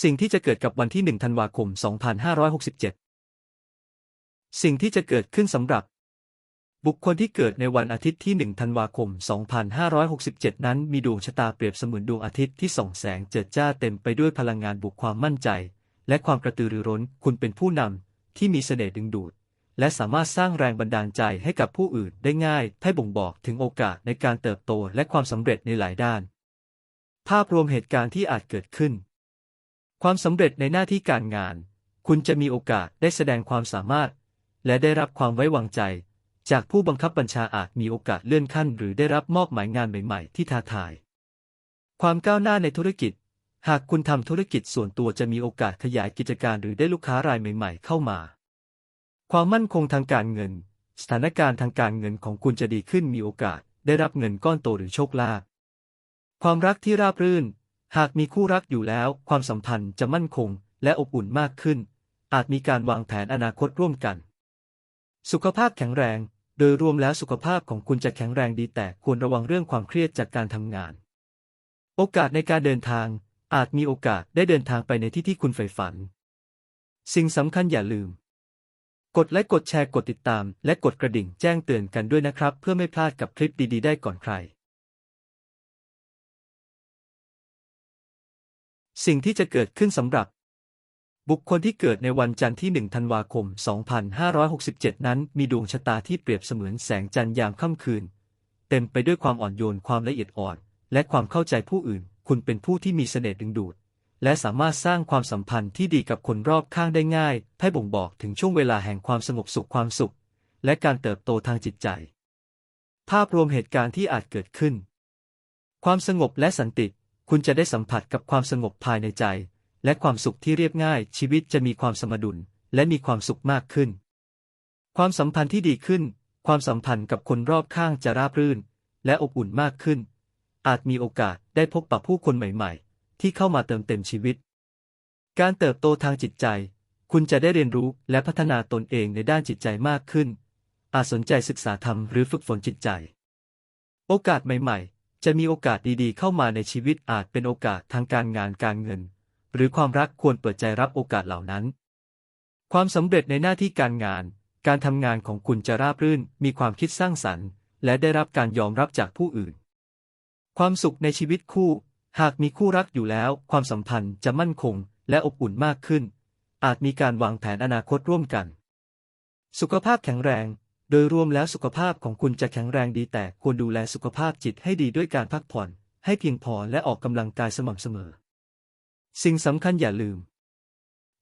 สิ่งที่จะเกิดกับวันที่ 1 ธันวาคม 2567 สิ่งที่จะเกิดขึ้นสำหรับ บุคคลที่เกิดในวันอาทิตย์ที่ 1 ธันวาคม 2567 นั้นมีดวงชะตาเปรียบเสมือนดวงอาทิตย์ที่ส่องแสงเจิดจ้าเต็มไปด้วยพลังงานบุกความมั่นใจ และความกระตือรือร้น คุณเป็นผู้นำที่มีเสน่ห์ดึงดูด และสามารถสร้างแรงบันดาลใจให้กับผู้อื่นได้ง่าย ให้บ่งบอกถึงโอกาสในการเติบโตและความสำเร็จในหลายด้าน ภาพรวมเหตุการณ์ที่อาจเกิดขึ้น ความสำเร็จในหน้าที่การงาน คุณจะมีโอกาสได้แสดงความสามารถ และได้รับความไว้วางใจ จากผู้บังคับบัญชาอาจมีโอกาสเลื่อนขั้น หรือได้รับมอบหมายงานใหม่ ๆ ที่ท้าทาย ความก้าวหน้าในธุรกิจ หากคุณทำธุรกิจส่วนตัวจะมีโอกาสขยายกิจการหรือได้ลูกค้ารายใหม่ ๆ เข้ามา ความมั่นคงทางการเงิน สถานการณ์ทางการเงินของคุณจะดีขึ้นมีโอกาส ได้รับเงินก้อนโตหรือโชคลาภความรักที่ราบรื่น หากมีคู่รักอยู่แล้ว ความสัมพันธ์จะมั่นคงและอบอุ่นมากขึ้น อาจมีการวางแผนอนาคตร่วมกัน สุขภาพแข็งแรง โดยรวมแล้วสุขภาพของคุณจะแข็งแรงดีแต่ควรระวังเรื่องความเครียดจากการทำงาน โอกาสในการเดินทาง อาจมีโอกาสได้เดินทางไปในที่ที่คุณใฝ่ฝัน สิ่งสำคัญอย่าลืม กดไลค์กดแชร์กดติดตาม และกดกระดิ่งแจ้งเตือนกันด้วยนะครับ เพื่อไม่พลาดกับคลิปดีๆ ได้ก่อนใคร สิ่งที่จะเกิดขึ้นสำหรับ บุคคลที่เกิดในวันจันทร์ที่ 1 ธันวาคม 2567 นั้น มีดวงชะตาที่เปรียบเสมือนแสงจันทร์ยามค่ำคืน เต็มไปด้วยความอ่อนโยนความละเอียดอ่อน และความเข้าใจผู้อื่น คุณเป็นผู้ที่มีเสน่ห์ดึงดูด และสามารถสร้างความสัมพันธ์ที่ดีกับคนรอบข้างได้ง่ายให้บ่งบอกถึงช่วงเวลาแห่งความสงบสุขความสุข และการเติบโตทางจิตใจ ภาพรวมเหตุการณ์ที่อาจเกิดขึ้น ความสงบและสันติ คุณจะได้สัมผัสกับความสงบภายในใจ และความสุขที่เรียบง่าย ชีวิตจะมีความสมดุล และมีความสุขมากขึ้น ความสัมพันธ์ที่ดีขึ้น ความสัมพันธ์กับคนรอบข้างจะราบรื่น และอบอุ่นมากขึ้น อาจมีโอกาสได้พบปะผู้คนใหม่ๆ ที่เข้ามาเติมเต็มชีวิต การเติบโตทางจิตใจ คุณจะได้เรียนรู้และพัฒนาตนเองในด้านจิตใจมากขึ้น อาจสนใจศึกษาธรรมหรือฝึกฝนจิตใจ โอกาสใหม่ ๆ จะมีโอกาสดีๆ เข้ามาในชีวิตอาจเป็นโอกาสทางการงานการเงิน หรือความรักควรเปิดใจรับโอกาสเหล่านั้น ความสำเร็จในหน้าที่การงาน การทำงานของคุณจะราบรื่น มีความคิดสร้างสรรค์ และได้รับการยอมรับจากผู้อื่น ความสุขในชีวิตคู่ หากมีคู่รักอยู่แล้ว ความสัมพันธ์จะมั่นคง และอบอุ่นมากขึ้น อาจมีการวางแผนอนาคตร่วมกัน สุขภาพแข็งแรง โดยรวมแล้วสุขภาพของคุณจะแข็งแรงดีแต่ควรดูแลสุขภาพจิตให้ดีด้วยการพักผ่อน ให้เพียงพอและออกกำลังกายสม่ำเสมอ สิ่งสำคัญอย่าลืม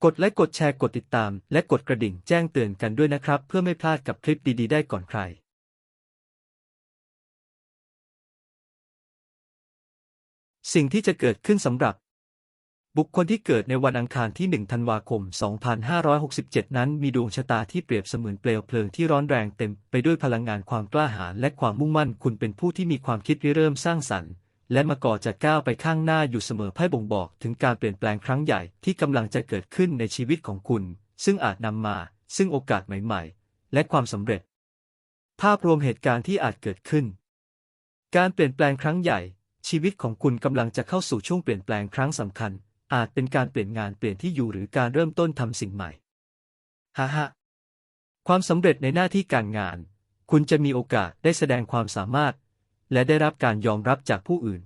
กดไลค์กดแชร์กดติดตาม และกดกระดิ่งแจ้งเตือนกันด้วยนะครับ เพื่อไม่พลาดกับคลิปดีๆ ได้ก่อนใครสิ่งที่จะเกิดขึ้นสำหรับ บุคคลที่เกิดในวันอังคารที่ 1 ธันวาคม 2567 นั้นมีดวงชะตาที่เปรียบเสมือนเปลวเพลิงที่ร้อนแรงเต็มไปด้วยพลังงานความกล้าหาญและความมุ่งมั่น คุณเป็นผู้ที่มีความคิดริเริ่มสร้างสรรค์ และมาก่อจะก้าวไปข้างหน้าอยู่เสมอไพ่บ่งบอกถึงการเปลี่ยนแปลงครั้งใหญ่ที่กำลังจะเกิดขึ้นในชีวิตของคุณ ซึ่งอาจนำมา ซึ่งโอกาสใหม่ ๆ และความสำเร็จ ภาพรวมเหตุการณ์ที่อาจเกิดขึ้น การเปลี่ยนแปลงครั้งใหญ่ ชีวิตของคุณกำลังจะเข้าสู่ช่วงเปลี่ยนแปลงครั้งสำคัญ อาจเป็นการเปลี่ยนงานเปลี่ยนที่อยู่หรือการเริ่มต้นทำสิ่งใหม่ฮ่าฮ่าความสำเร็จในหน้าที่การงาน คุณจะมีโอกาสได้แสดงความสามารถ และได้รับการยอมรับจากผู้อื่น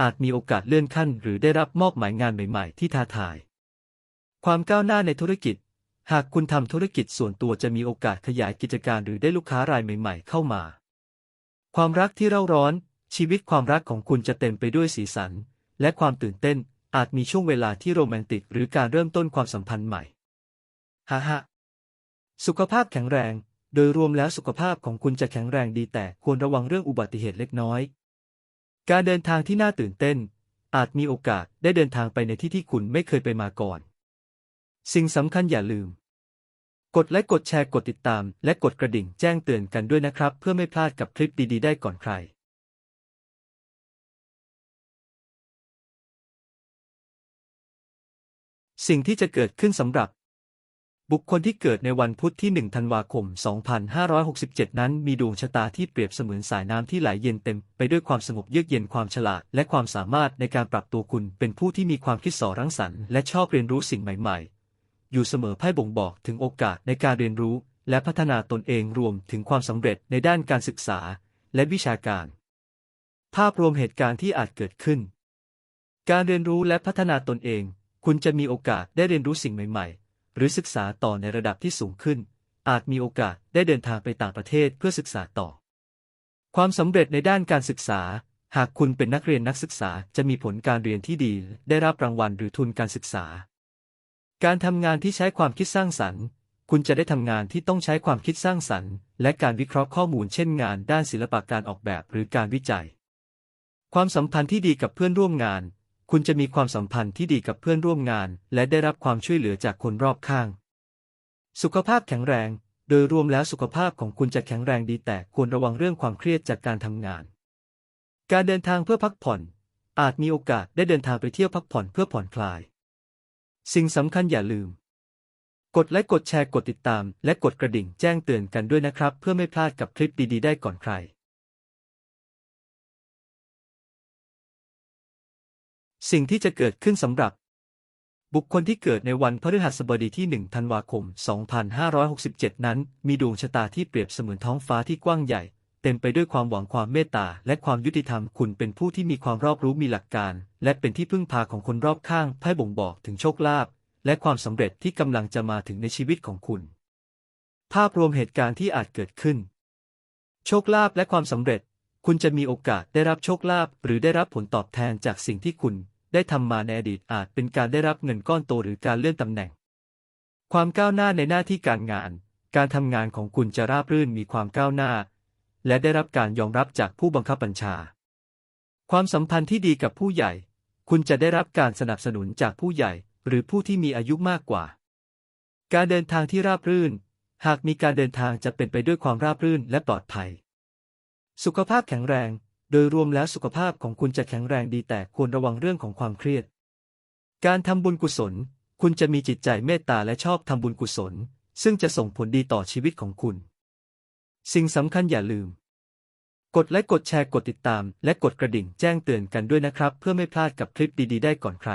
อาจมีโอกาสเลื่อนขั้น หรือได้รับมอบหมายงานใหม่ ๆ ที่ท้าทาย ความก้าวหน้าในธุรกิจ หากคุณทำธุรกิจส่วนตัวจะมีโอกาสขยายกิจการหรือได้ลูกค้ารายใหม่ ๆ เข้ามา ความรักที่เร่าร้อน ชีวิตความรักของคุณจะเต็มไปด้วยสีสัน และความตื่นเต้น อาจมีช่วงเวลาที่โรแมนติกหรือการเริ่มต้นความสัมพันธ์ใหม่ฮ่าฮ่าสุขภาพแข็งแรง โดยรวมแล้วสุขภาพของคุณจะแข็งแรงดีแต่ควรระวังเรื่องอุบัติเหตุเล็กน้อย การเดินทางที่น่าตื่นเต้น อาจมีโอกาสได้เดินทางไปในที่ที่คุณไม่เคยไปมาก่อน สิ่งสำคัญอย่าลืม กดไลค์กดแชร์กดติดตาม และกดกระดิ่งแจ้งเตือนกันด้วยนะครับ เพื่อไม่พลาดกับคลิปดีๆ ได้ก่อนใคร สิ่งที่จะเกิดขึ้นสำหรับ บุคคลที่เกิดในวันพุธที่ 1 ธันวาคม 2567 นั้น มีดวงชะตาที่เปรียบเสมือนสายน้ำที่ไหลเย็นเต็ม ไปด้วยความสงบเยือกเย็นความฉลาด และความสามารถในการปรับตัวคุณ เป็นผู้ที่มีความคิดสอรังสรรค์และชอบเรียนรู้สิ่งใหม่ๆ อยู่เสมอไพ่บ่งบอกถึงโอกาสในการเรียนรู้ และพัฒนาตนเองรวมถึงความสำเร็จในด้านการศึกษา และวิชาการ ภาพรวมเหตุการณ์ที่อาจเกิดขึ้น การเรียนรู้และพัฒนาตนเอง คุณจะมีโอกาสได้เรียนรู้สิ่งใหม่ๆ หรือศึกษาต่อในระดับที่สูงขึ้น อาจมีโอกาสได้เดินทางไปต่างประเทศเพื่อศึกษาต่อ ความสำเร็จในด้านการศึกษา หากคุณเป็นนักเรียนนักศึกษาจะมีผลการเรียนที่ดี ได้รับรางวัลหรือทุนการศึกษา การทำงานที่ใช้ความคิดสร้างสรรค์ คุณจะได้ทำงานที่ต้องใช้ความคิดสร้างสรรค์ และการวิเคราะห์ข้อมูลเช่นงานด้านศิลปะการออกแบบหรือการวิจัย ความสัมพันธ์ที่ดีกับเพื่อนร่วมงาน คุณจะมีความสัมพันธ์ที่ดีกับเพื่อนร่วมงาน และได้รับความช่วยเหลือจากคนรอบข้าง สุขภาพแข็งแรง โดยรวมแล้วสุขภาพของคุณจะแข็งแรงดีแต่ควรระวังเรื่องความเครียดจากการทำงาน การเดินทางเพื่อพักผ่อน อาจมีโอกาสได้เดินทางไปเที่ยวพักผ่อนเพื่อผ่อนคลาย สิ่งสำคัญอย่าลืม กดไลค์กดแชร์กดติดตาม และกดกระดิ่งแจ้งเตือนกันด้วยนะครับ เพื่อไม่พลาดกับคลิปดีๆ ได้ก่อนใคร สิ่งที่จะเกิดขึ้นสำหรับ บุคคลที่เกิดในวันพฤหัสบดีที่ 1 ธันวาคม 2567 นั้น มีดวงชะตาที่เปรียบเสมือนท้องฟ้าที่กว้างใหญ่ เต็มไปด้วยความหวังความเมตตาและความยุติธรรม คุณเป็นผู้ที่มีความรอบรู้มีหลักการ และเป็นที่พึ่งพาของคนรอบข้างไพ่บ่งบอกถึงโชคลาภและความสำเร็จที่กำลังจะมาถึงในชีวิตของคุณ ภาพรวมเหตุการณ์ที่อาจเกิดขึ้น โชคลาภและความสำเร็จ คุณจะมีโอกาสได้รับโชคลาภหรือได้รับผลตอบแทนจากสิ่งที่คุณ ได้ทำมาในอดีตอาจเป็นการได้รับเงินก้อนโตหรือการเลื่อนตำแหน่ง ความก้าวหน้าในหน้าที่การงาน การทำงานของคุณจะราบรื่นมีความก้าวหน้า และได้รับการยอมรับจากผู้บังคับบัญชา ความสัมพันธ์ที่ดีกับผู้ใหญ่ คุณจะได้รับการสนับสนุนจากผู้ใหญ่ หรือผู้ที่มีอายุมากกว่า การเดินทางที่ราบรื่น หากมีการเดินทางจะเป็นไปด้วยความราบรื่นและปลอดภัย สุขภาพแข็งแรง โดยรวมแล้วสุขภาพของคุณจะแข็งแรงดีแต่ควรระวังเรื่องของความเครียด การทำบุญกุศล คุณจะมีจิตใจเมตตาและชอบทำบุญกุศล ซึ่งจะส่งผลดีต่อชีวิตของคุณ สิ่งสำคัญอย่าลืม กดไลค์กดแชร์กดติดตาม และกดกระดิ่งแจ้งเตือนกันด้วยนะครับ เพื่อไม่พลาดกับคลิปดีๆ ได้ก่อนใคร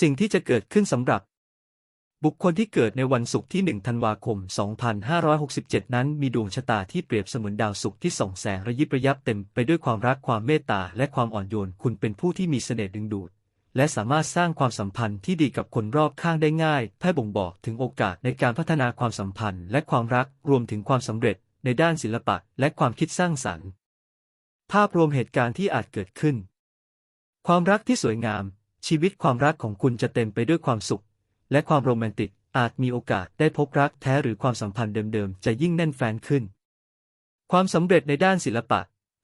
สิ่งที่จะเกิดขึ้นสำหรับ บุคคลที่เกิดในวันศุกร์ที่ 1 ธันวาคม 2567 นั้นมีดวงชะตาที่เปรียบเสมือนดาวศุกร์ที่ส่องแสงระยิบระยับเต็มไปด้วยความรักความเมตตาและความอ่อนโยน คุณเป็นผู้ที่มีเสน่ห์ดึงดูด และสามารถสร้างความสัมพันธ์ที่ดีกับคนรอบข้างได้ง่ายไพ่บ่งบอกถึงโอกาสในการพัฒนาความสัมพันธ์ และความรักรวมถึงความสำเร็จ ในด้านศิลปะและความคิดสร้างสรรค์ ภาพรวมเหตุการณ์ที่อาจเกิดขึ้น ความรักที่สวยงาม ชีวิตความรักของคุณจะเต็มไปด้วยความสุข และความโรแมนติก อาจมีโอกาสได้พบรักแท้หรือความสัมพันธ์เดิมๆ จะยิ่งแน่นแฟนขึ้น ความสำเร็จในด้านศิลปะ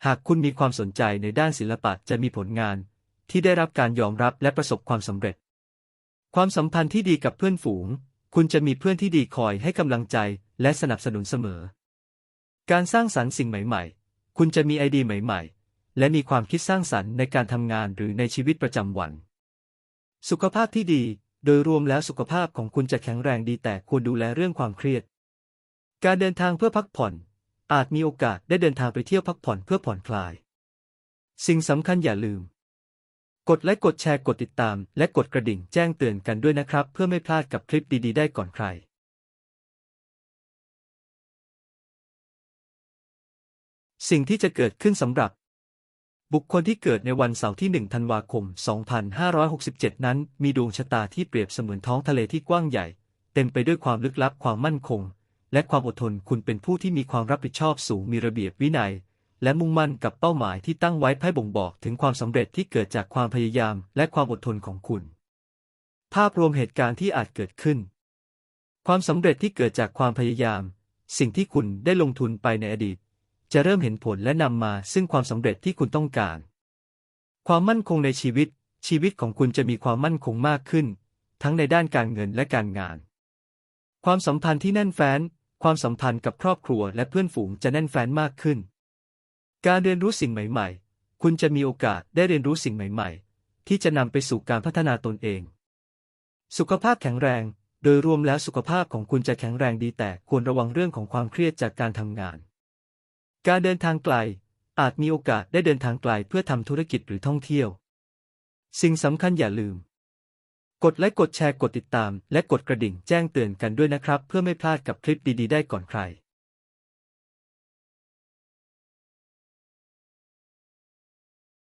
หากคุณมีความสนใจในด้านศิลปะจะมีผลงาน ที่ได้รับการยอมรับและประสบความสำเร็จ ความสัมพันธ์ที่ดีกับเพื่อนฝูง คุณจะมีเพื่อนที่ดีคอยให้กำลังใจและสนับสนุนเสมอ การสร้างสรรค์สิ่งใหม่ ๆ คุณจะมีไอเดียใหม่ ๆ และมีความคิดสร้างสรรค์ในการทำงานหรือในชีวิตประจำวัน สุขภาพที่ดี โดยรวมแล้วสุขภาพของคุณจะแข็งแรงดีแต่ควรดูแลเรื่องความเครียด การเดินทางเพื่อพักผ่อน อาจมีโอกาสได้เดินทางไปเที่ยวพักผ่อนเพื่อผ่อนคลาย สิ่งสำคัญอย่าลืม กดไลค์กดแชร์กดติดตาม และกดกระดิ่งแจ้งเตือนกันด้วยนะครับ เพื่อไม่พลาดกับคลิปดีๆ ได้ก่อนใครสิ่งที่จะเกิดขึ้นสำหรับ บุคคลที่เกิดในวันเสาร์ที่ 1 ธันวาคม 2567 นั้น มีดวงชะตาที่เปรียบเสมือนท้องทะเลที่กว้างใหญ่ เต็มไปด้วยความลึกลับความมั่นคง และความอดทนคุณเป็นผู้ที่มีความรับผิดชอบสูงมีระเบียบวินัย และมุ่งมั่นกับเป้าหมายที่ตั้งไว้ไพ่บ่งบอกถึงความสำเร็จที่เกิดจากความพยายามและความอดทนของคุณ ภาพรวมเหตุการณ์ที่อาจเกิดขึ้น ความสำเร็จที่เกิดจากความพยายาม สิ่งที่คุณได้ลงทุนไปในอดีต จะเริ่มเห็นผลและนำมาซึ่งความสำเร็จที่คุณต้องการ ความมั่นคงในชีวิต ชีวิตของคุณจะมีความมั่นคงมากขึ้น ทั้งในด้านการเงินและการงาน ความสัมพันธ์ที่แน่นแฟ้น ความสัมพันธ์กับครอบครัวและเพื่อนฝูงจะแน่นแฟ้นมากขึ้น การเรียนรู้สิ่งใหม่ ๆ คุณจะมีโอกาสได้เรียนรู้สิ่งใหม่ ๆ ที่จะนำไปสู่การพัฒนาตนเอง สุขภาพแข็งแรง โดยรวมแล้วสุขภาพของคุณจะแข็งแรงดีแต่ควรระวังเรื่องของความเครียดจากการทำงาน การเดินทางไกล อาจมีโอกาสได้เดินทางไกลเพื่อทำธุรกิจหรือท่องเที่ยว สิ่งสำคัญอย่าลืม กดไลค์กดแชร์กดติดตาม และกดกระดิ่งแจ้งเตือนกันด้วยนะครับ เพื่อไม่พลาดกับคลิปดีๆ ได้ก่อนใคร